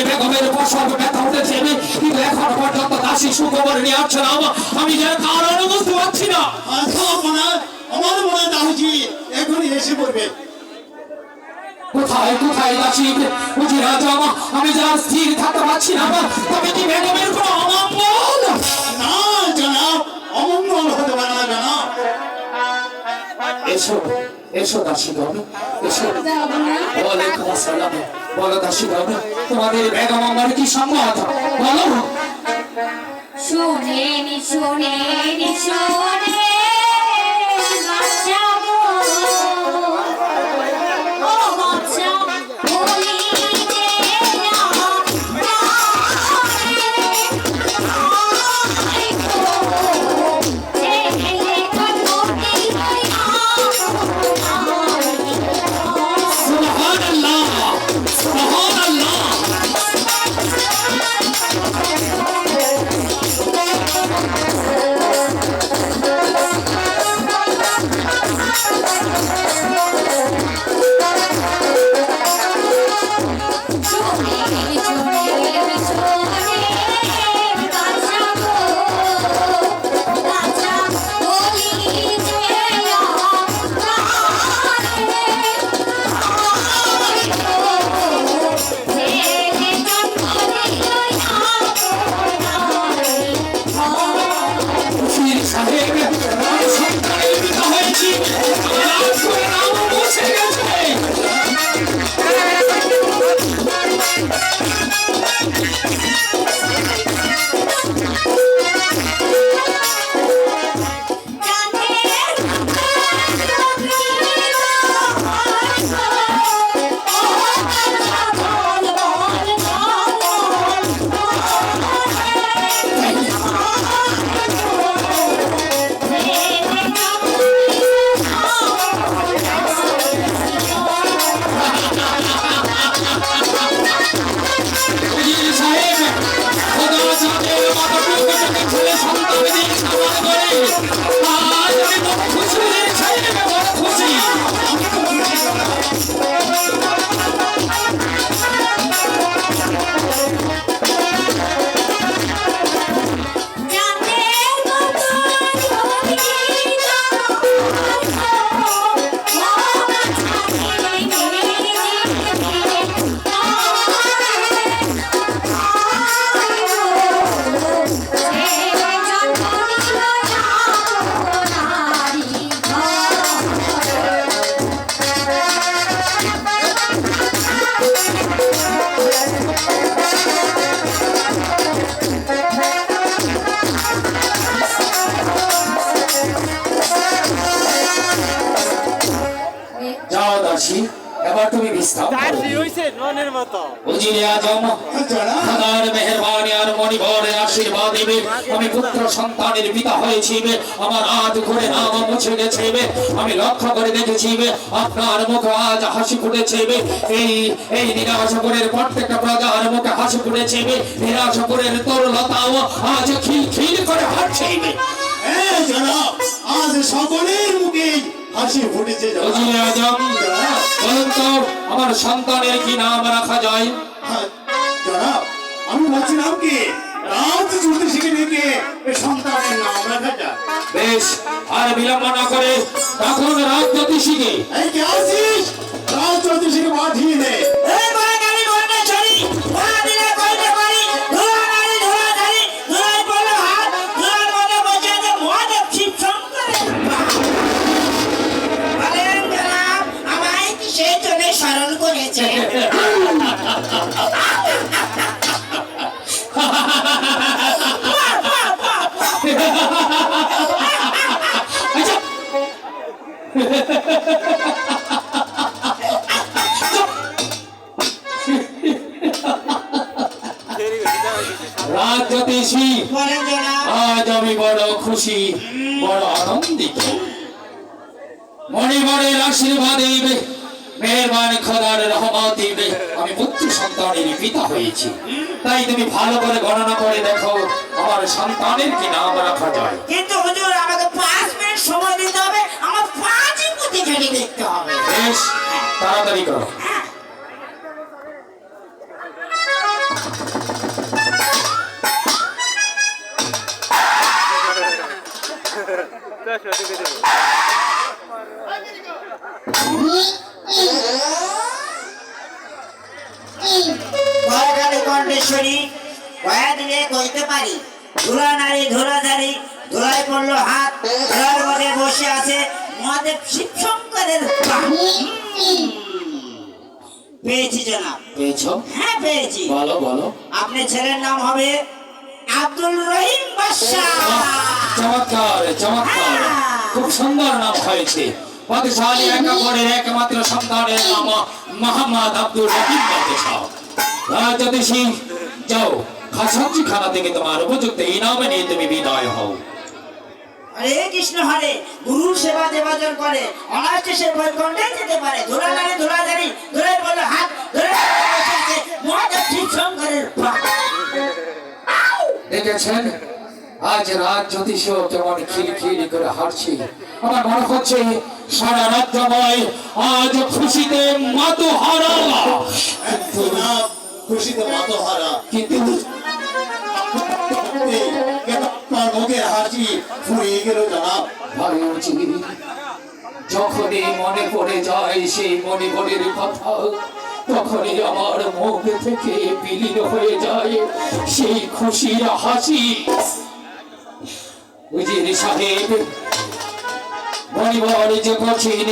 জানি বেগমের প্রসব ব্যথা উঠেছে কিন্তু এখন পর্যন্ত দাসী সুখবর নিয়ে আসছে না। আমি যেন কারণ বুঝতে পারছি না। আমার মনে দাহুজি এখনই এসে পড়বে। কোথায় কোথায় দাসী বুঝি জামা আমি যা স্থির থাকতে পারছি না তবে কি বেগমের কোনো অমঙ্গল? না জনাব অমঙ্গল হতে পারে না জনাব। এসো। এসো দাসীগণ, এসো। ওয়ালাইকুম আসসালাম বলো দাসীগণ, তোমাদের বেগম আমার কি সম্মত? বলো। শোনেনি শোনেনি শোনে দাসী এবার তুমি উজিরে আজম খোদার মেহেরবানি আর আশীর্বাদ আমি পুত্র সন্তানের পিতা হয়েছি আমার আজ ঘরে নাম মুছে গেছে আমি লক্ষ্য করে দেখেছি আপনার মুখে আজ হাসি ফুটেছে এই এই নিরাশপুরের প্রত্যেকটা প্রজার মুখে হাসি ফুটেছে নিরাশপুরের তরুলতাও আজ খিল খিল করে হাঁটছে আজ সকলের মুখে হাসি ফুটেছে জনাব আজম জনাব বলুন তো আমার সন্তানের কি নাম রাখা যায়? হ্যাঁ, জনাব আমি বলছিলাম কি রাত শিখে নিয়ে সন্তানের নাম রাখা যায়। বেশ আর বিলম্ব না করে তখন রাজ জ্যোতিষীকে এই কে আসিস রাত জ্যোতি পাঠিয়ে দে। রাজ জ্যোতিষী বলেন জনাব আজ আমি বড় খুশি, বড় আনন্দিত। মণিবরের আশীর্বাদ দিবে মেহরবান খোদার রহমত দিবে আমি পুত্র সন্তানের পিতা হয়েছি। তাই তুমি ভালো করে গণনা করে দেখো আমার সন্তানের কি নাম রাখা যায়। কিন্তু হুজুর আমাকে 5 মিনিট সময় দিতে হবে আমার পাঁচই পুঁতি খালি দেখতে হবে। বেশ তাড়াতাড়ি করো। হ্যাঁ। That's what কয়া দিলে কইতে পারি। ধুলা নারী ধুলা ধারি ধুলাই পড়ল হাত ধুলার মধ্যে বসে আছে মহাদেব পা। হুম। পেয়েছি জনাব। পেয়েছ? হ্যাঁ পেয়েছি। বলো বলো। আপনার ছেলের নাম হবে আব্দুল রহিম বাদশাহ। চমৎকার চমৎকার। খুব সুন্দর নাম হয়েছে। পদশালী একমাত্র সন্তানের নাম মোহাম্মদ আব্দুল রহিম বাদশাহ। সিং যাও খাসাঞ্চি খানা থেকে তোমার উপযুক্ত ইনামে নিয়ে তুমি বিদায় হও। হরে কৃষ্ণ হরে। গুরুর সেবা দেবাজন করে। অনায়াসে সে বৈকুণ্ঠে যেতে পারে। ধুলা নারী ধুলা ধারি হাত ধরে মহাদেব শিবশঙ্করের পা। দেখেছেন? আজ রাত জ্যোতিষ কেমন খিলখিলি করে হারছি আমার মনে হচ্ছে সারা রাজ্যময় আজ খুশিতে মাতো হারা খুশিতে মাতোহারা। কিন্তু আপনার মনে পড়ে যায় সেই মনের কথা, তখনই আমার মুখ থেকে বিলীন হয়ে যায় সেই খুশির হাসি। উজির সাহেব মনিবর যে করছেন